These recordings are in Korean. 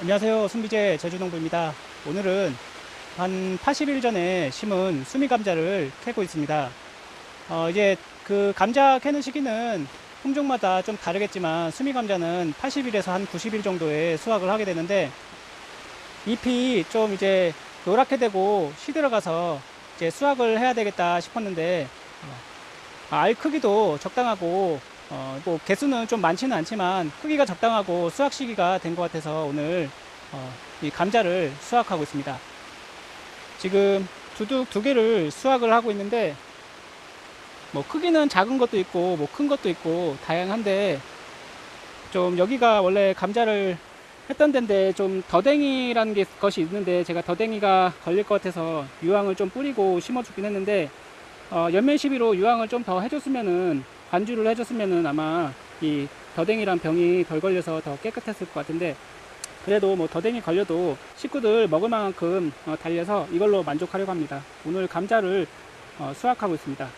안녕하세요. 순비제 제주농부입니다. 오늘은 한 80일 전에 심은 수미 감자를 캐고 있습니다. 어, 이제 그 감자 캐는 시기는 품종마다 좀 다르겠지만 수미 감자는 80일에서 한 90일 정도에 수확을 하게 되는데 잎이 좀 이제 노랗게 되고 시들어가서 이제 수확을 해야 되겠다 싶었는데 어, 알 크기도 적당하고 어, 뭐 개수는 좀 많지는 않지만 크기가 적당하고 수확 시기가 된 것 같아서 오늘 어, 이 감자를 수확하고 있습니다. 지금 두둑 두 개를 수확을 하고 있는데 뭐 크기는 작은 것도 있고 뭐 큰 것도 있고 다양한데 좀 여기가 원래 감자를 했던 데인데 좀 더댕이라는 게 것이 있는데 제가 더댕이가 걸릴 것 같아서 유황을 좀 뿌리고 심어주긴 했는데 어, 연면 시비로 유황을 좀 더 해줬으면은 관주를 해줬으면은 아마 이 더댕이란 병이 덜 걸려서 더 깨끗했을 것 같은데 그래도 뭐 더댕이 걸려도 식구들 먹을 만큼 어, 달려서 이걸로 만족하려고 합니다. 오늘 감자를 어, 수확하고 있습니다.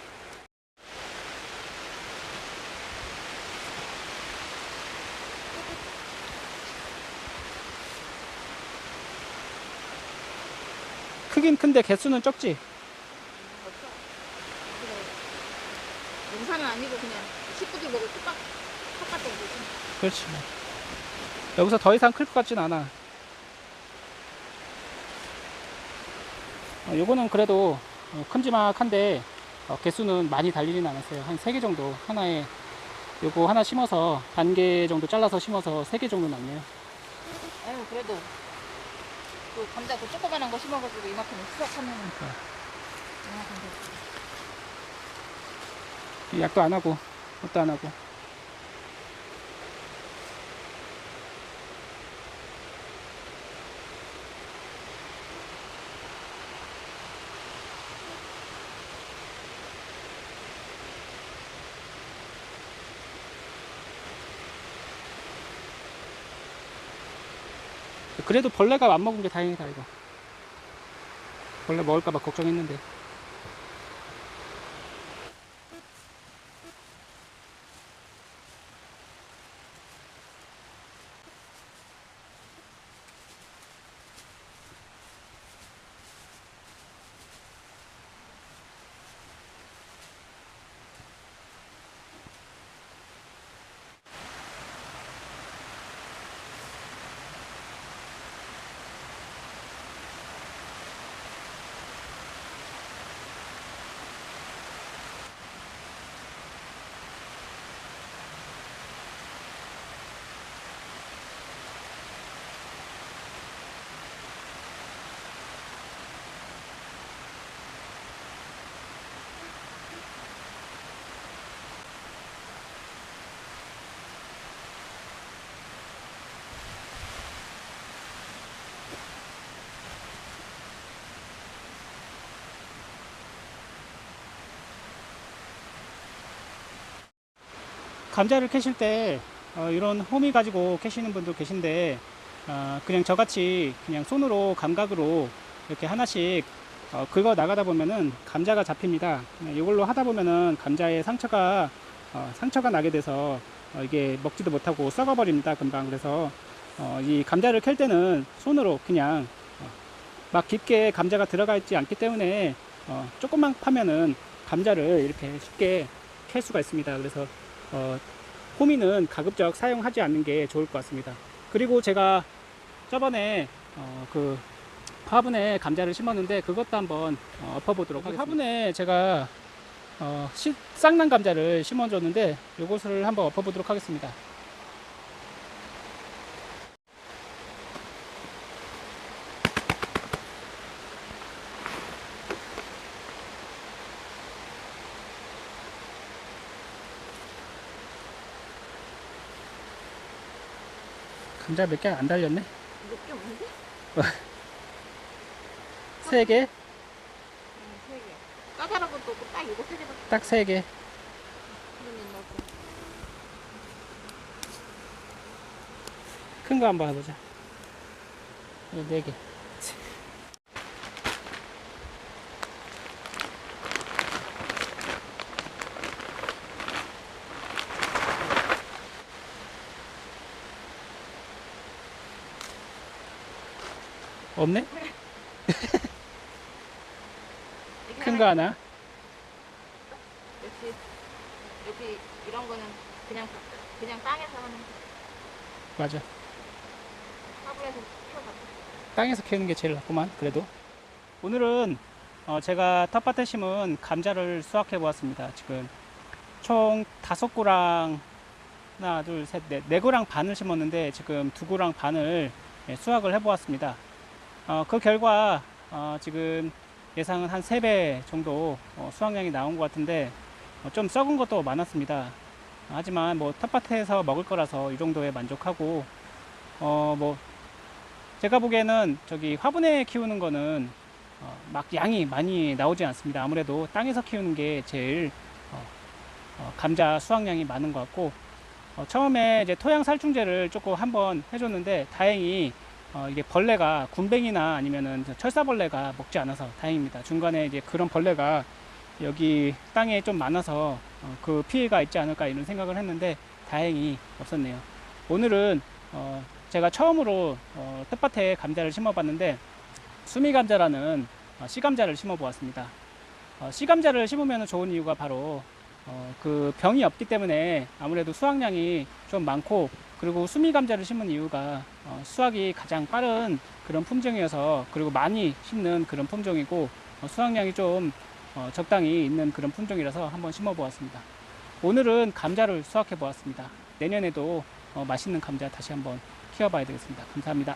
크긴 큰데 개수는 적지? 농사는 아니고 그냥 식구들 먹을 뚝딱 텃밭 정도지. 그렇지. 뭐. 여기서 더 이상 클 것 같진 않아. 어, 요거는 그래도 어, 큼지막한데 어, 개수는 많이 달리진 않았어요. 한 3개 정도 하나에 요거 하나 심어서 반 개 정도 잘라서 심어서 3개 정도 났네요. 아유 그래도 그 감자 그 조그만한 거 심어가지고 이만큼 수확하면 그러니까. 이만큼 돼. 약도 안 하고 뭣도 안 하고. 그래도 벌레가 안 먹은 게 다행이다 이거. 벌레 먹을까봐 걱정했는데 감자를 캐실 때 어, 이런 호미 가지고 캐시는 분도 계신데 어, 그냥 저같이 그냥 손으로 감각으로 이렇게 하나씩 어, 긁어 나가다 보면은 감자가 잡힙니다. 이걸로 하다 보면은 감자에 상처가 어, 상처가 나게 돼서 어, 이게 먹지도 못하고 썩어 버립니다. 금방 그래서 어, 이 감자를 캘 때는 손으로 그냥 어, 막 깊게 감자가 들어가 있지 않기 때문에 어, 조금만 파면은 감자를 이렇게 쉽게 캘 수가 있습니다. 그래서 어, 호미는 가급적 사용하지 않는 게 좋을 것 같습니다. 그리고 제가 저번에 어, 그 화분에 감자를 심었는데 그것도 한번 어, 엎어보도록 하겠습니다. 화분에 제가 어, 시- 쌍난 감자를 심어줬는데 이것을 한번 엎어보도록 하겠습니다. 감자 몇 개 안 달렸네? 몇 개 없는데? 세 개? 응, 세 개. 까다로운 것도 없고 딱 이거 세 개밖에 딱 세 개. 없는 거. 큰거 한번 해보자. 이거 네 개. 없네? 큰 거 하나? 역시 여기 이런 거는 그냥 그냥 땅에서 하는 맞아. 화분에서 키워서 땅에서 키우는 게 제일 낫구만 그래도 오늘은 어, 제가 텃밭에 심은 감자를 수확해 보았습니다 지금 총 다섯 고랑 하나 둘 셋 넷 네 고랑 반을 심었는데 지금 두 고랑 반을 예, 수확을 해 보았습니다 어, 그 결과 어, 지금 예상은 한세배 정도 어, 수확량이 나온 것 같은데 어, 좀 썩은 것도 많았습니다 하지만 뭐 텃밭에서 먹을 거라서 이 정도에 만족하고 어 뭐 제가 보기에는 저기 화분에 키우는 거는 어, 막 양이 많이 나오지 않습니다. 아무래도 땅에서 키우는 게 제일 어, 어, 감자 수확량이 많은 것 같고 어, 처음에 이제 토양 살충제를 조금 한번 해줬는데 다행히 어, 이게 벌레가 군뱅이나 아니면은 저 철사벌레가 먹지 않아서 다행입니다. 중간에 이제 그런 벌레가 여기 땅에 좀 많아서 어, 그 피해가 있지 않을까 이런 생각을 했는데 다행히 없었네요. 오늘은 어, 제가 처음으로 어, 텃밭에 감자를 심어봤는데 수미 감자라는 어, 씨 감자를 심어보았습니다. 어, 씨 감자를 심으면 좋은 이유가 바로 어, 그 병이 없기 때문에 아무래도 수확량이 좀 많고 그리고 수미 감자를 심은 이유가 어, 수확이 가장 빠른 그런 품종이어서 그리고 많이 심는 그런 품종이고 어, 수확량이 좀 어, 적당히 있는 그런 품종이라서 한번 심어 보았습니다. 오늘은 감자를 수확해 보았습니다. 내년에도 어, 맛있는 감자 다시 한번 키워봐야 되겠습니다. 감사합니다.